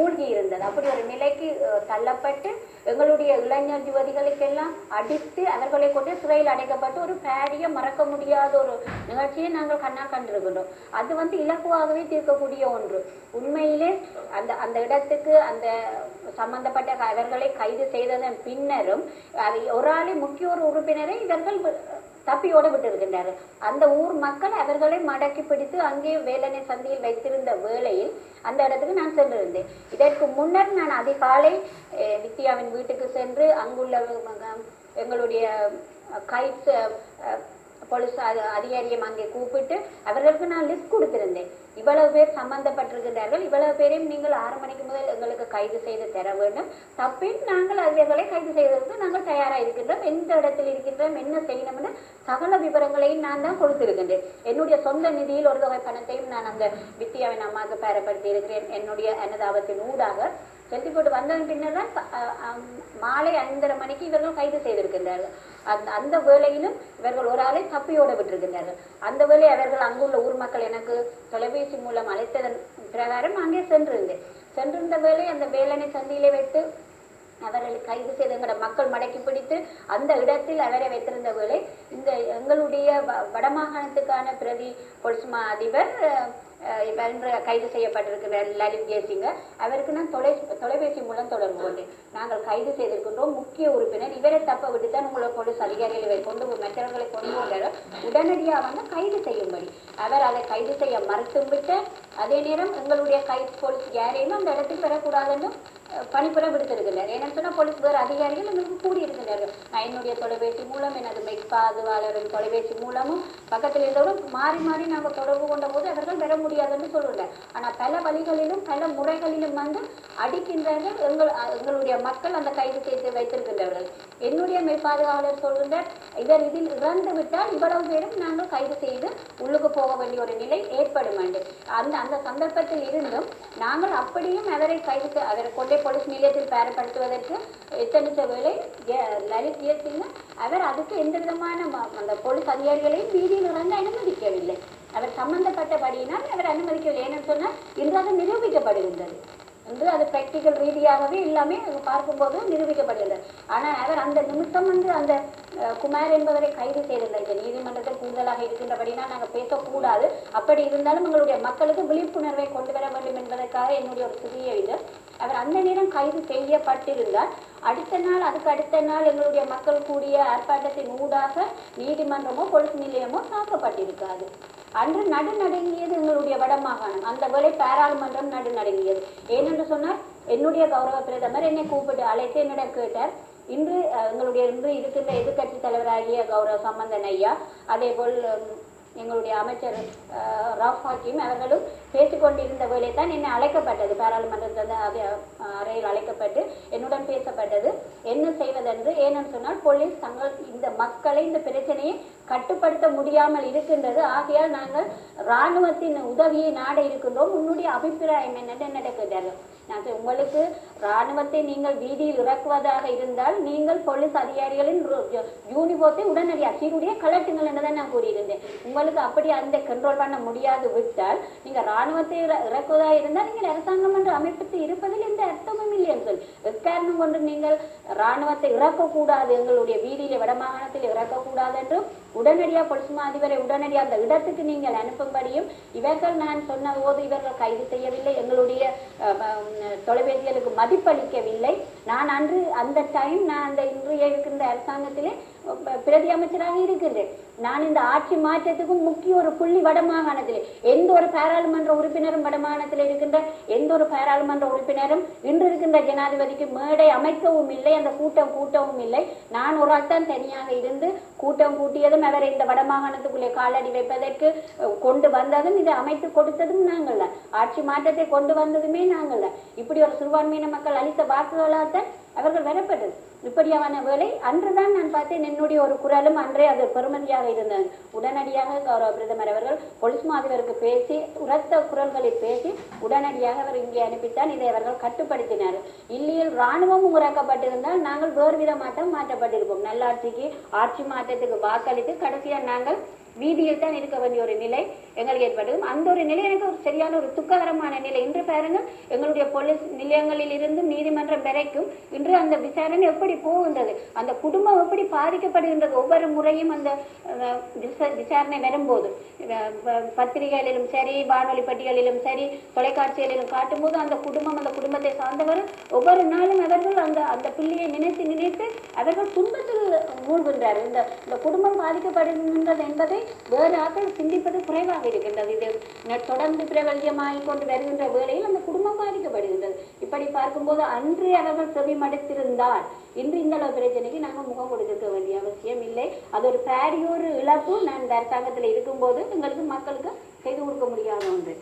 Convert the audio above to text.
மூழ்கி இருந்தது அப்படி ஒரு நிலைக்கு தள்ளப்பட்டு எங்களுடைய இளைஞர் யுவதிகளுக்கெல்லாம் அடித்து அவர்களை கொண்டு சிறையில் அடைக்கப்பட்டு ஒரு பேரிய மறக்க முடியாத ஒரு நிகழ்ச்சியை நாங்கள் கண்ணா கண்டிருக்கின்றோம். அது வந்து இலகுவாகவே தீர்க்கக்கூடிய ஒன்று. உண்மையிலே அந்த அந்த இடத்துக்கு அந்த சம்பந்தப்பட்ட அவர்களை கைது செய்ததன் பின்னரும் அதை ஒரு ஆளை முக்கிய ஒரு உறுப்பினரை இவர்கள் தப்பியோட விட்டிருக்கின்றார்கள். அந்த ஊர் மக்கள் அவர்களை மடக்கி பிடித்து அங்கே வேலனை சந்தியில் வைத்திருந்த வேளையில் அந்த இடத்துக்கு நான் சென்றிருந்தேன். இதற்கு முன்னர் நான் அதிகாலை அஹ், வித்யாவின் வீட்டுக்கு சென்று அங்குள்ள எங்களுடைய கைட்ஸ் போலீஸ் அதி- அங்கே கூப்பிட்டு அவர்களுக்கு நான் லிஸ்ட் கொடுத்திருந்தேன். இவ்வளவு பேர் சம்பந்தப்பட்டிருக்கின்றார்கள். இவ்வளவு பேரையும் நீங்கள் ஆறு மணிக்கு முதல் எங்களுக்கு கைது செய்து தர வேண்டும். தப்பின் நாங்கள் அவர்களை கைது செய்வதற்கு நாங்கள் தயாராக இருக்கின்றோம். எந்த இடத்தில் இருக்கின்றோம் என்ன செய்யணும்னு சகல விவரங்களையும் நான் தான் கொடுத்திருக்கின்றேன். என்னுடைய சொந்த நிதியில் ஒரு தொகை பணத்தையும் நான் அந்த வித்தியாவின் அம்மாவுக்கு பேரப்படுத்தி இருக்கிறேன் என்னுடைய அன்னதாபத்தின் ஊடாக செலுத்தி போட்டு வந்ததன் பின்னர் தான் மாலை ஐந்தரை மணிக்கு இவர்கள் கைது செய்திருக்கின்றார்கள். அந்த அந்த வேலையிலும் இவர்கள் ஒரு ஆளை தப்பியோட விட்டிருக்கின்றார்கள். அந்த வேலை அவர்கள் அங்குள்ள ஊர் மக்கள் எனக்கு தொலைபேசி மூலம் அழைத்ததன் பிரகாரம் அங்கே சென்றிருந்தேன். சென்றிருந்த வேலை அந்த வேலனை சந்தியிலே வைத்து அவர்களை கைது செய்து மக்கள் மடக்கி பிடித்து அந்த இடத்தில் அவரை வைத்திருந்த வேலை இந்த எங்களுடைய வ- வடமாகாணத்துக்கான பிரதி பொலிஸ் அதிபர் இன்று கைது செய்யப்பட்டிருக்கிறார் லலித் ஜெயசிங்க அவருக்கு நான் தொலை தொலைபேசி மூலம் தொடர்பு கொண்டேன் நாங்கள் கைது செய்திருக்கின்றோம். முக்கிய உறுப்பினர் இவரை தப்ப விட்டு தான் உங்களை போலீஸ் அதிகாரிகள் கொண்டு போய் மற்றவர்களை கொண்டு வந்தார் உடனடியாக வந்து கைது செய்யும்படி. அவர் அதை கைது செய்ய மறுத்தும் விட்டு அதே நேரம் எங்களுடைய கைது போலீஸ் யாரையும் அந்த இடத்தில் பெறக்கூடாதுன்னு அஹ், பணிபுர விடுத்திருக்கிறார். ஏன்னு சொன்னா போலீஸ் வேறு அதிகாரிகள் எங்களுக்கு கூடியிருக்கிறார்கள். நான் என்னுடைய தொலைபேசி மூலம் எனது மெய் பாதுகாவலரின் தொலைபேசி மூலமும் பக்கத்தில் இருந்தவரும் மாறி மாறி நாங்கள் தொடர்பு கொண்ட போது அவர்கள் வர முடியாதுன்னு சொல்லல ஆனால் பல வழிகளிலும் பல முறைகளிலும் வந்து அடிக்கின்றார்கள் எங்கள் எங்களுடைய மக்கள் அந்த கைது செய்து வைத்திருக்கின்றார்கள் என்னுடைய மெய் பாதுகாவலர் சொல்கின்றார் இவர் இதில் இறந்து விட்டால் இவ்வளவு பேரும் நாங்கள் கைது செய்து உள்ளுக்கு போக வேண்டிய ஒரு நிலை ஏற்படும் என்று அந்த அந்த சந்தர்ப்பத்தில் இருந்தும் நாங்கள் அப்படியும் அவரை கைது அவரை கொண்டே போலீஸ் நிலையத்தில் பேரப்படுத்துவதற்கு எத்தனை வேலை லலித் ஜெயசிங்க அவர் அதுக்கு எந்த விதமான அந்த போலீஸ் அதிகாரிகளையும் வீதியில் இறந்து அனுமதிக்கவில்லை. அவர் சம்பந்தப்பட்டபடியினால் அவர் அனுமதிக்கவில்லை. ஏன்னு சொன்னால் இன்றாக நிரூபிக்கப்படுகின்றது. என்று அது பிராக்டிக்கல் ரீதியாகவே எல்லாமே பார்க்கும்போது நிரூபிக்கப்படுகிறது ஆனால் அவர் அந்த நிமித்தம் வந்து அந்த குமார் என்பவரை கைது செய்திருந்த இந்த நீதிமன்றத்தில் கூடுதலாக இருக்கின்றபடினால் நாங்கள் பேசக்கூடாது. அப்படி இருந்தாலும் எங்களுடைய மக்களுக்கு விழிப்புணர்வை கொண்டு வர வேண்டும் என்பதற்காக என்னுடைய ஒரு சிறிய இது. அவர் அந்த நேரம் கைது செய்யப்பட்டிருந்தார். அடுத்த நாள் அதுக்கு அடுத்த நாள் எங்களுடைய மக்கள் கூடிய ஆர்ப்பாட்டத்தின் ஊடாக நீதிமன்றமோ போலீஸ் நிலையமோ தாக்கப்பட்டிருக்காது. அன்று நடுநடுங்கியது எங்களுடைய வடமாகாணம் அந்த வேலை பாராளுமன்றம் நடுநடுங்கியது. ஏனென்று சொன்னால் என்னுடைய கௌரவ பிரதமர் என்னை கூப்பிட்டு அழைத்து என்னிடம் கேட்டார். இன்று எங்களுடைய இன்று இருக்கின்ற எதிர்க்கட்சி தலைவராகிய கௌரவ சம்பந்தன் ஐயா அதே போல் எங்களுடைய அமைச்சர் அஹ், ஹாக்கிம் அவர்களும் பேசிக்கொண்டிருந்த வேலை தான் என்னை அழைக்கப்பட்டது. பாராளுமன்றத்தில் அறையில் அழைக்கப்பட்டு என்னுடன் பேசப்பட்டது. என்ன செய்வதென்று ஏனென்று சொன்னால் போலீஸ் தங்கள் இந்த மக்களை இந்த பிரச்சனையை கட்டுப்படுத்த முடியாமல் இருக்கின்றது. ஆகையால் நாங்கள் இராணுவத்தின் உதவியை நாட இருக்கின்றோம். உன்னுடைய அபிப்பிராயம் என்ன நடக்குது நான் உங்களுக்கு இராணுவத்தை நீங்கள் வீதியில் இறக்குவதாக இருந்தால் நீங்கள் போலீஸ் அதிகாரிகளின் ரு- உடனடியாக சீருடைய கலட்டுங்கள் என்றுதான் நான் கூறியிருந்தேன். உங்களுக்கு அப்படி அந்த கண்ட்ரோல் பண்ண முடியாது விட்டால் நீங்கள் இராணுவத்தை இறக்குவதாக இருந்தால் நீங்கள் அரசாங்கம் என்ற ஒரு அமைப்புக்கு இருப்பதில் எந்த அர்த்தமும் இல்லை என்று எக்காரணம் கொண்டு நீங்கள் இராணுவத்தை இறக்கக்கூடாது எங்களுடைய வீதியில வடமாகாணத்தில் இறக்கக்கூடாது என்றும் உடனடியாக போலீஸ் அதிபரை உடனடியாக அந்த இடத்துக்கு நீங்கள் அனுப்பும்படியும் இவர்கள் நான் சொன்ன போது இவர்கள் கைது செய்யவில்லை எங்களுடைய தொலைபேசிகளுக்கு மதிப்பளிக்கவில்லை. நான் அன்று அந்த டைம் நான் அந்த இன்றைய இருக்கின்ற அரசாங்கத்திலே பிரதி அமைச்சராக இருக்கின்றேன் நான் இந்த ஆட்சி மாற்றத்துக்கும் முக்கிய ஒரு புள்ளி வடமாகாணத்தில் எந்த ஒரு பாராளுமன்ற உறுப்பினரும் வடமாகாணத்தில் இருக்கின்ற எந்த ஒரு பாராளுமன்ற உறுப்பினரும் இன்று இருக்கின்ற ஜனாதிபதிக்கு மேடை அமைக்கவும் இல்லை அந்த கூட்டம் கூட்டவும் இல்லை. நான் ஒரு ஆள் தான் தனியாக இருந்து கூட்டம் கூட்டியதும் அவரை இந்த வடமாகாணத்துக்குள்ளே காலடி வைப்பதற்கு கொண்டு வந்ததும் இதை அமைத்து கொடுத்ததும் நாங்கள் தான். ஆட்சி மாற்றத்தை கொண்டு வந்ததுமே நாங்கள் தான். இப்படி ஒரு சிறுபான்மையின மக்கள் அளித்த வாக்குகளால் தான் அவர்கள் வரப்பட்டது இப்படியான வேலை அன்றுதான் நான் பார்த்தேன் என்னுடைய ஒரு குரலும் அன்றே அது பெருமதியாக இருந்தது. உடனடியாக கௌரவ பிரதமர் அவர்கள் பொலிஸ் மாதவருக்கு பேசி உரத்த குரல்களை பேசி உடனடியாக அவர் இங்கே அனுப்பித்தான் இதை அவர்கள் கட்டுப்படுத்தினார். இல்லையில் இராணுவமும் உறக்கப்பட்டிருந்தால் நாங்கள் வேறு விதமாக மாற்றப்பட்டிருப்போம். நல்லாட்சிக்கு ஆட்சி மாற்றத்துக்கு வாக்களித்து கடைசியாக நாங்கள் வீதியில் தான் இருக்க வேண்டிய ஒரு நிலை எங்களுக்கு ஏற்பட்டது. அந்த ஒரு நிலை எனக்கு ஒரு சரியான ஒரு துக்ககரமான நிலை. இன்று பாருங்கள் எங்களுடைய போலீஸ் நிலையங்களில் இருந்து நீதிமன்றம் வரைக்கும் இன்று அந்த விசாரணை எப்படி போகின்றது அந்த குடும்பம் எப்படி பாதிக்கப்படுகின்றது ஒவ்வொரு முறையும் அந்த அஹ், விசாரணை வரும்போது பத்திரிகைகளிலும் சரி வானொலி பட்டியலிலும் சரி தொலைக்காட்சிகளிலும் காட்டும்போது அந்த குடும்பம் அந்த குடும்பத்தை சார்ந்தவர் ஒவ்வொரு நாளும் அவர்கள் அந்த அந்த பிள்ளையை நினைத்து நினைத்து அவர்கள் துன்பத்தில் மூழ்கின்றார் இந்த இந்த குடும்பம் பாதிக்கப்படுகின்றது என்பதை வேறு ஆட்கள் சிந்திப்பது குறைவாக இருக்கின்றது. இது தொடர்ந்து பிரபல்யமாகிக் கொண்டு வருகின்ற வேளையில் அந்த குடும்பம் பாதிக்கப்படுகின்றது. இப்படி பார்க்கும்போது அன்று அவர்கள் செவி மடுத்திருந்தால் இன்று இந்த அளவு பிரச்சனைக்கு நாங்கள் முகம் கொடுக்க வேண்டிய அவசியம் இல்லை. அது ஒரு பாரியொரு இழப்பு. நான் இந்த அரசாங்கத்தில் இருக்கும்போது எங்களுக்கு மக்களுக்கு செய்து கொடுக்க முடியாத ஒன்று.